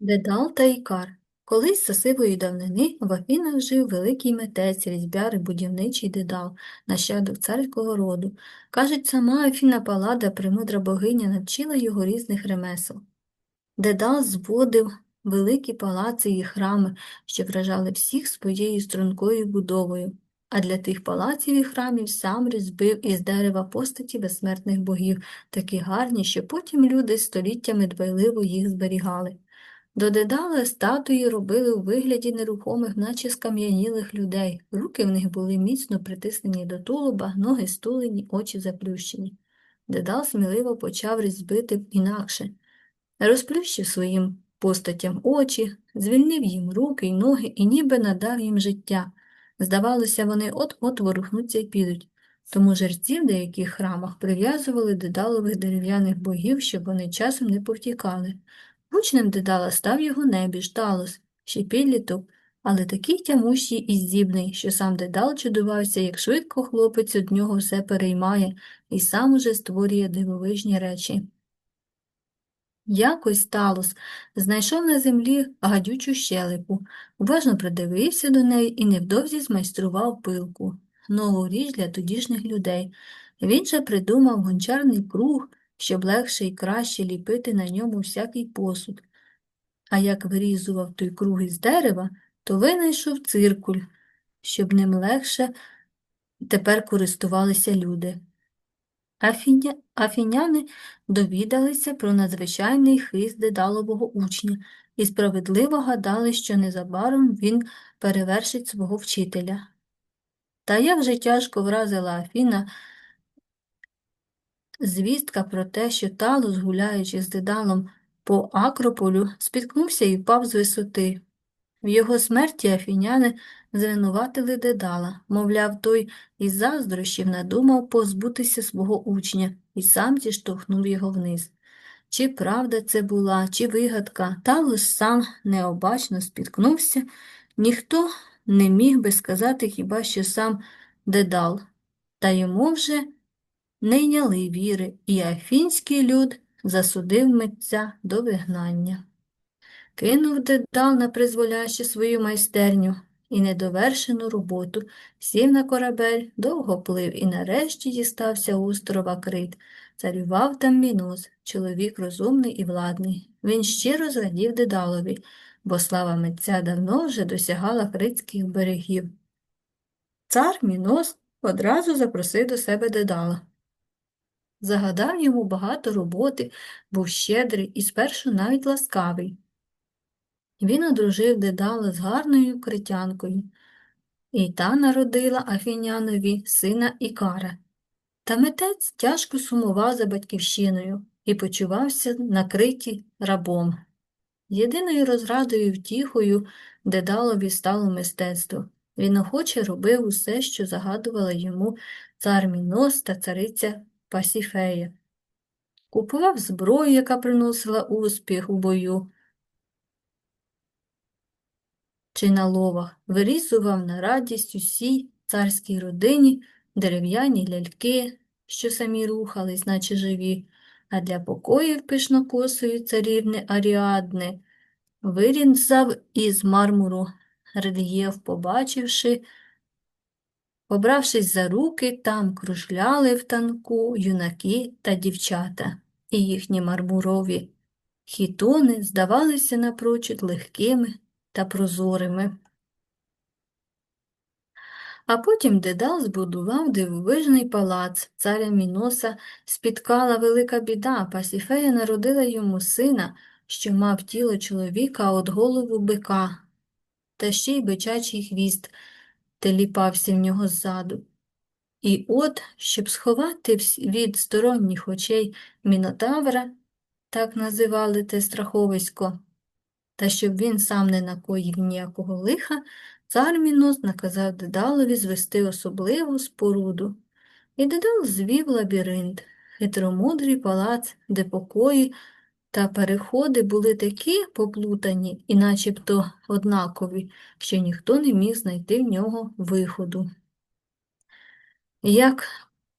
Дедал та Ікар. Колись за сивої давнини в Афінах жив великий митець, різьбяр і будівничий Дедал, нащадок царського роду. Кажуть, сама Афіна Палада, премудра богиня, навчила його різних ремесел. Дедал зводив великі палаци і храми, що вражали всіх своєю стрункою будовою, а для тих палаців і храмів сам різьбив із дерева постаті безсмертних богів, такі гарні, що потім люди століттями дбайливо їх зберігали. До Дедала статуї робили у вигляді нерухомих, наче скам'янілих людей. Руки в них були міцно притиснені до тулуба, ноги стулені, очі заплющені. Дедал сміливо почав різьбити інакше. Розплющив своїм постатям очі, звільнив їм руки й ноги і ніби надав їм життя. Здавалося, вони от-от ворухнуться й підуть. Тому жерці в деяких храмах прив'язували дедалових дерев'яних богів, щоб вони часом не повтікали. Учнем Дедала став його небіж, Талос, ще підліток, але такий тямущий і здібний, що сам Дедал чудувався, як швидко хлопець од нього все переймає і сам уже створює дивовижні речі. Якось Талос знайшов на землі гадючу щелепу, уважно придивився до неї і невдовзі змайстрував пилку, нову річ для тодішніх людей. Він же придумав гончарний круг, щоб легше і краще ліпити на ньому всякий посуд. А як вирізував той круг із дерева, то винайшов циркуль, щоб ним легше тепер користувалися люди. Афіня... Афіняни довідалися про надзвичайний хист дедалового учня і справедливо гадали, що незабаром він перевершить свого вчителя. Та як же тяжко вразила Афіна Звістка про те, що Талос, гуляючи з дедалом по Акрополю, спіткнувся і впав з висоти. В його смерті афіняни звинуватили дедала, мовляв, той із заздрощів надумав позбутися свого учня і сам зіштовхнув його вниз. Чи правда це була, чи вигадка, Талос сам необачно спіткнувся, ніхто не міг би сказати хіба що сам дедал, та йому вже не йняли віри, і афінський люд засудив митця до вигнання. Кинув дедал на призволяще свою майстерню і недовершену роботу, сів на корабель, довго плив і нарешті дістався острова Крит. Царював там Мінос, чоловік розумний і владний. Він щиро зрадів дедалові, бо слава митця давно вже досягала критських берегів. Цар Мінос одразу запросив до себе дедала. Загадав йому багато роботи, був щедрий і спершу навіть ласкавий. Він одружив Дедала з гарною критянкою, і та народила Афінянові сина Ікара. Та митець тяжко сумував за батьківщиною і почувався накриті рабом. Єдиною розрадою втіхою Дедалові стало мистецтво. Він охоче робив усе, що загадувала йому цар Мінос та цариця Пасіфея. Купував зброю, яка приносила успіх у бою чи на ловах, вирізував на радість усій царській родині дерев'яні ляльки, що самі рухались, наче живі, а для покоїв пишнокосої царівни Аріадни вирізав із мармуру рельєф, побачивши, Побравшись за руки, там кружляли в танку юнаки та дівчата, і їхні мармурові хітони здавалися напрочуд легкими та прозорими. А потім Дедал збудував дивовижний палац. Царя Міноса спіткала велика біда, Пасіфея народила йому сина, що мав тіло чоловіка, от голову бика, та ще й бичачий хвіст теліпався в нього ззаду. І от, щоб сховати від сторонніх очей Мінотавра, так називали те страховисько, та щоб він сам не накоїв ніякого лиха, цар Мінос наказав Дедалові звести особливу споруду. І Дедал звів лабіринт, хитромудрий палац, де покої та переходи були такі поплутані і начебто однакові, що ніхто не міг знайти в нього виходу. Як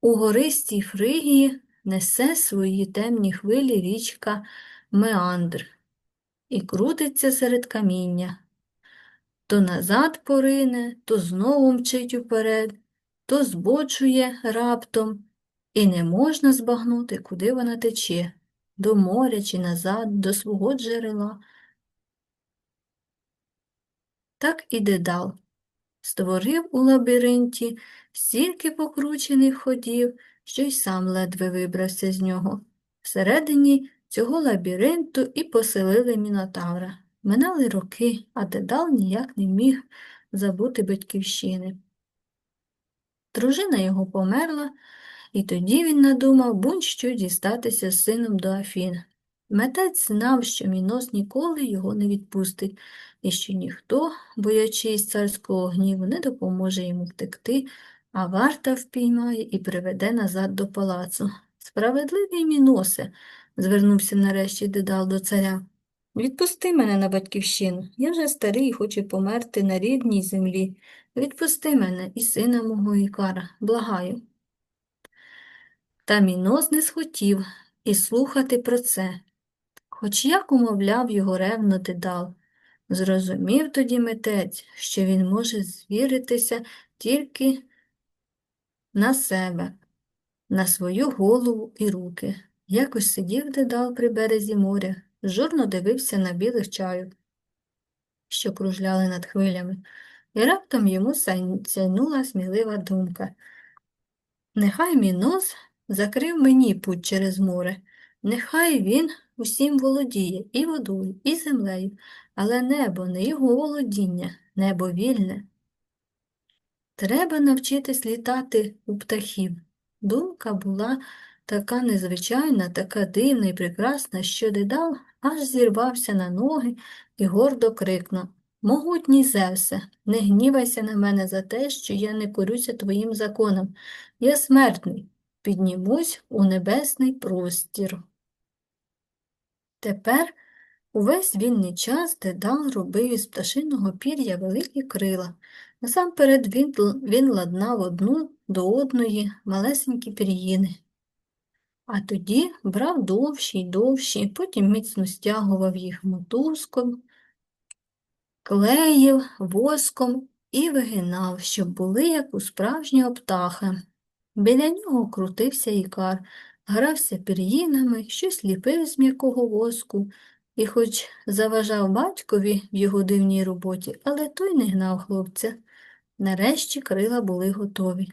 у гористій Фригії несе свої темні хвилі річка Меандр. і крутиться серед каміння. То назад порине, то знову мчить уперед, то збочує раптом, і не можна збагнути, куди вона тече, до моря чи назад, до свого джерела. Так і дедал. Створив у лабіринті стільки покручених ходів, що й сам ледве вибрався з нього. Всередині цього лабіринту і поселили Мінотавра. Минали роки, а Дедал ніяк не міг забути батьківщини. Дружина його померла, і тоді він надумав будь-що дістатися з сином до Афін. Метець знав, що Мінос ніколи його не відпустить, і що ніхто, боячись царського гніву, не допоможе йому втекти, а варта впіймає і приведе назад до палацу. Справедливий Міносе, звернувся нарешті Дедал до царя. Відпусти мене на батьківщину. Я вже старий і хочу померти на рідній землі. Відпусти мене і сина мого Ікара, благаю. Та Мінос не схотів і слухати про це. Хоч як умовляв його ревно Дедал, зрозумів тоді митець, що він може звіритися тільки на себе, на свою голову і руки. Якось сидів Дедал при березі моря, журно дивився на білих чайок, що кружляли над хвилями, і раптом йому сяйнула смілива думка. Нехай Мінос закрив мені путь через море, нехай він усім володіє і водою, і землею, але небо не його володіння, небо вільне. Треба навчитись літати у птахів. Думка була така незвичайна, така дивна і прекрасна, що Дедал аж зірвався на ноги і гордо крикнув Могутній Зевсе, не гнівайся на мене за те, що я не корюся твоїм законом. Я смертний, піднімусь у небесний простір. Тепер увесь вільний час Дедал робив із пташиного пір'я великі крила. Насамперед він, він ладнав одну до одної малесенькі пір'їни. А тоді брав довші й довші, потім міцно стягував їх мотузком, клеїв воском і вигинав, щоб були, як у справжнього птаха. Біля нього крутився ікар, грався пір'їнами, щось ліпив з м'якого воску, і хоч заважав батькові в його дивній роботі, але той не гнав хлопця. Нарешті крила були готові.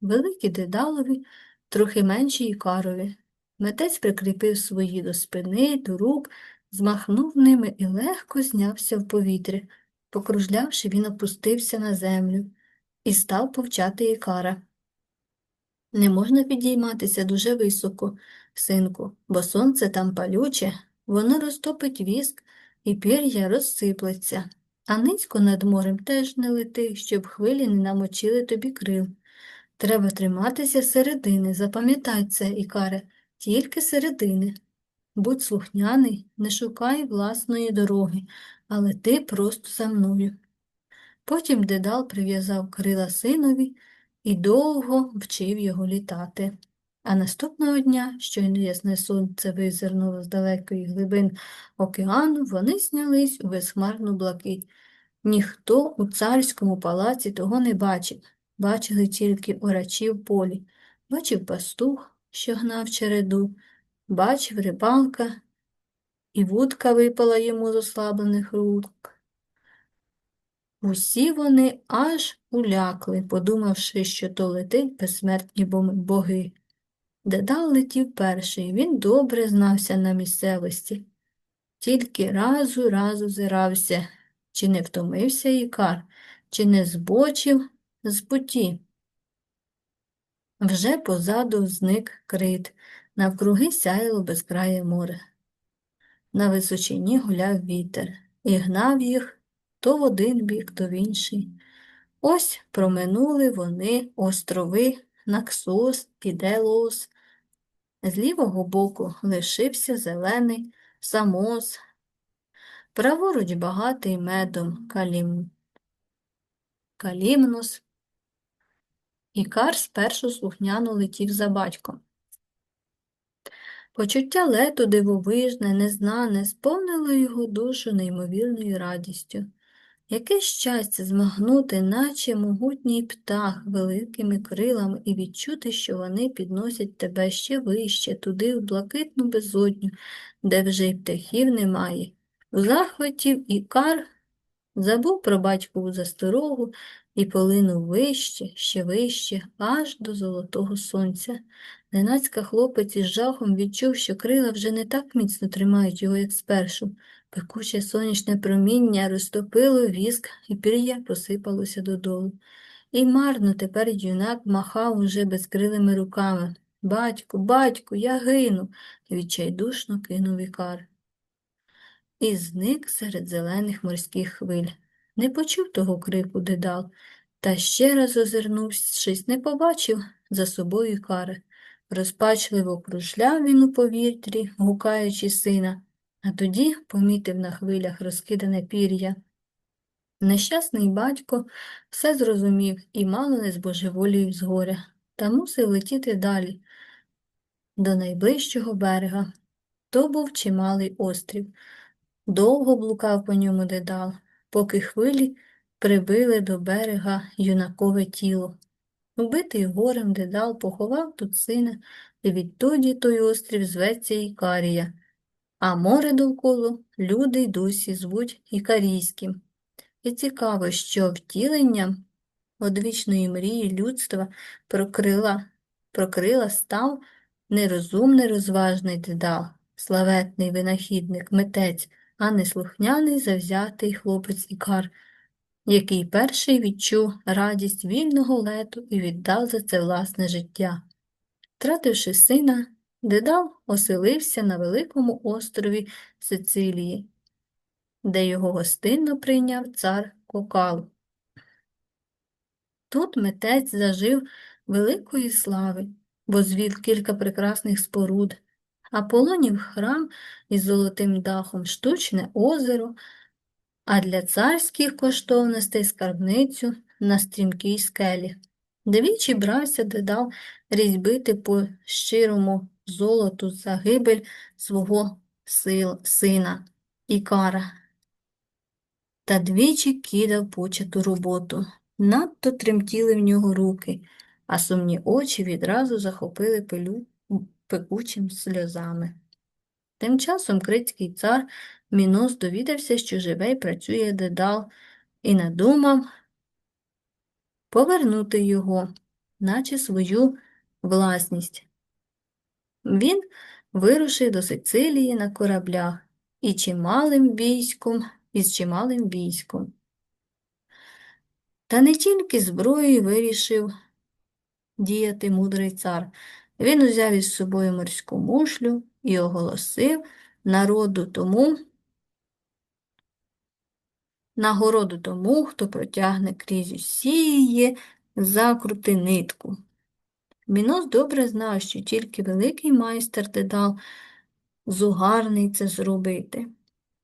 Великі дедалові, трохи менші ікарові. Метець прикріпив свої до спини, до рук, змахнув ними і легко знявся в повітря. Покружлявши, він опустився на землю і став повчати ікара. Не можна підійматися дуже високо, синку, бо сонце там палюче, воно розтопить віск і пір'я розсиплеться, а низько над морем теж не лети, щоб хвилі не намочили тобі крил. Треба триматися середини, запам'ятай це, Ікаре, тільки середини. Будь слухняний, не шукай власної дороги, але ти просто за мною. Потім Дедал прив'язав крила синові і довго вчив його літати. А наступного дня, щойно ясне сонце визирнуло з далекої глибин океану, вони знялись у безхмарну блакить. Ніхто у царському палаці того не бачив, бачили тільки орачі в полі, бачив пастух, що гнав череду, бачив рибалка, і вудка випала йому з ослаблених рук. Усі вони аж улякли, подумавши, що то летить безсмертні боги. Дедал летів перший, він добре знався на місцевості, тільки раз у раз озирався, чи не втомився Ікар, чи не збочив з путі. Вже позаду зник крит, навкруги сяяло безкрає море. На височині гуляв вітер і гнав їх то в один бік, то в інший. Ось проминули вони острови Наксос і Делос. З лівого боку лишився зелений самос, праворуч багатий медом калім... калімнос. Ікар спершу слухняно летів за батьком. Почуття лету дивовижне, незнане, сповнило його душу неймовірною радістю. Яке щастя змагнути, наче могутній птах великими крилами і відчути, що вони підносять тебе ще вище, туди, в блакитну безодню, де вже й птахів немає. У захватів і кар забув про батькову засторогу і полинув вище, ще вище, аж до золотого сонця. Ненацька хлопець із жахом відчув, що крила вже не так міцно тримають його, як спершу. Пекуче сонячне проміння розтопило віск, і пір'я посипалося додолу. І марно тепер юнак махав уже безкрилими руками. Батьку, батьку, я гину, відчайдушно кинув ікар. І зник серед зелених морських хвиль. Не почув того крику дедал, та ще раз озирнувшись, не побачив за собою ікари. Розпачливо кружляв він у повітрі, гукаючи сина, а тоді помітив на хвилях розкидане пір'я. Нещасний батько все зрозумів і мало не збожеволів з горя, та мусив летіти далі, до найближчого берега. То був чималий острів. Довго блукав по ньому дедал, поки хвилі прибили до берега юнакове тіло. Убитий горем дедал поховав тут сина, і відтоді той острів зветься Ікарія, а море довкола люди й досі звуть Ікарійським. І цікаво, що втіленням одвічної мрії людства прокрила, прокрила став нерозумний розважний дедал, славетний винахідник, митець, а не слухняний завзятий хлопець Ікар, який перший відчув радість вільного лету і віддав за це власне життя. Втративши сина, Дедал оселився на великому острові Сицилії, де його гостинно прийняв цар Кокал. Тут митець зажив великої слави, бо звів кілька прекрасних споруд, Аполонів храм із золотим дахом, штучне озеро, а для царських коштовностей скарбницю на стрімкій скелі. Двічі брався дедал різьбити по щирому золоту загибель свого сил, сина Ікара. Та двічі кидав почату роботу. Надто тремтіли в нього руки, а сумні очі відразу захопили пилю пекучим сльозами. Тим часом критський цар Мінос довідався, що живе й працює дедал, і надумав повернути його, наче свою власність. Він вирушив до Сицилії на кораблях і чималим військом, із чималим військом. Та не тільки зброєю вирішив діяти мудрий цар. Він узяв із собою морську мушлю і оголосив народу тому, нагороду тому, хто протягне крізь усіє закрути нитку. Мінос добре знав, що тільки великий майстер дедал зугарний це зробити.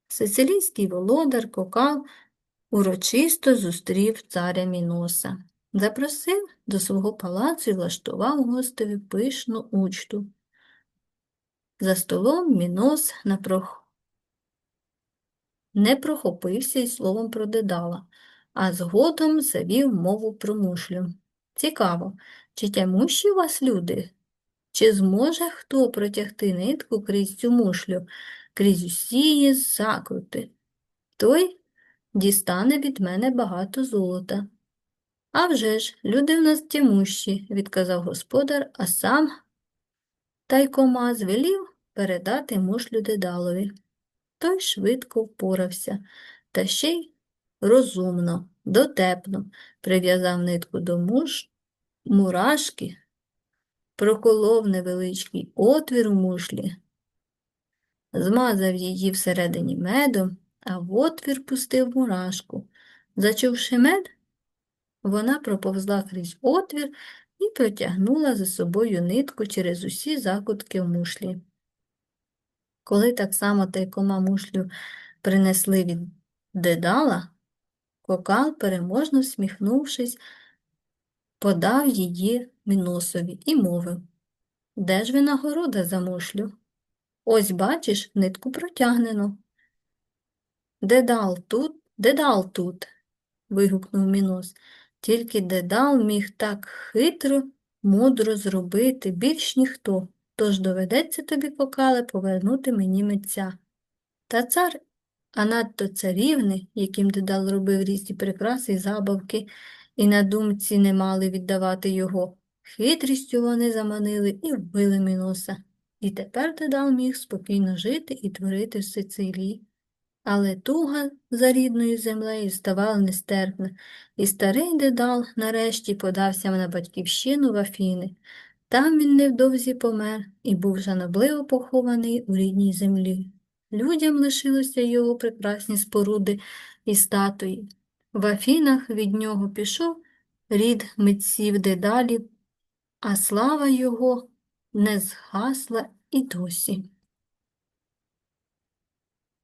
Сицилійський володар Кокал урочисто зустрів царя Міноса, запросив до свого палацу і влаштував гостеві пишну учту. За столом Мінос напрох... не прохопився й словом про дедала, а згодом завів мову про мушлю. Цікаво, чи тямущі вас люди? Чи зможе хто протягти нитку крізь цю мушлю, крізь усі її закрути? Той дістане від мене багато золота. «А вже ж, люди в нас тямущі, відказав господар, а сам тайкома звелів передати мушлю дедалові. Той швидко впорався, та ще й розумно, дотепно прив'язав нитку до муш, мурашки, проколов невеличкий отвір у мушлі, змазав її всередині медом, а в отвір пустив мурашку. Зачувши мед, вона проповзла крізь отвір і протягнула за собою нитку через усі закутки в мушлі. Коли так само тайкома мушлю принесли від дедала, кокал, переможно всміхнувшись, подав її Міносові і мовив Де ж винагорода за мушлю? Ось бачиш, нитку протягнено. Дедал тут, дедал тут, вигукнув Мінос. Тільки дедал міг так хитро, мудро зробити більш ніхто, тож доведеться тобі, покале, повернути мені митця. Та цар, а надто царівни, яким дедал робив різні прикраси й забавки, і на думці не мали віддавати його. Хитрістю вони заманили і вбили Міноса. І тепер Дедал міг спокійно жити і творити в Сицилії. Але туга за рідною землею ставала нестерпна, і старий Дедал нарешті подався на батьківщину в Афіни. Там він невдовзі помер і був жанобливо похований у рідній землі. Людям лишилися його прекрасні споруди і статуї. В Афінах від нього пішов рід митців дедалі, а слава його не згасла і досі.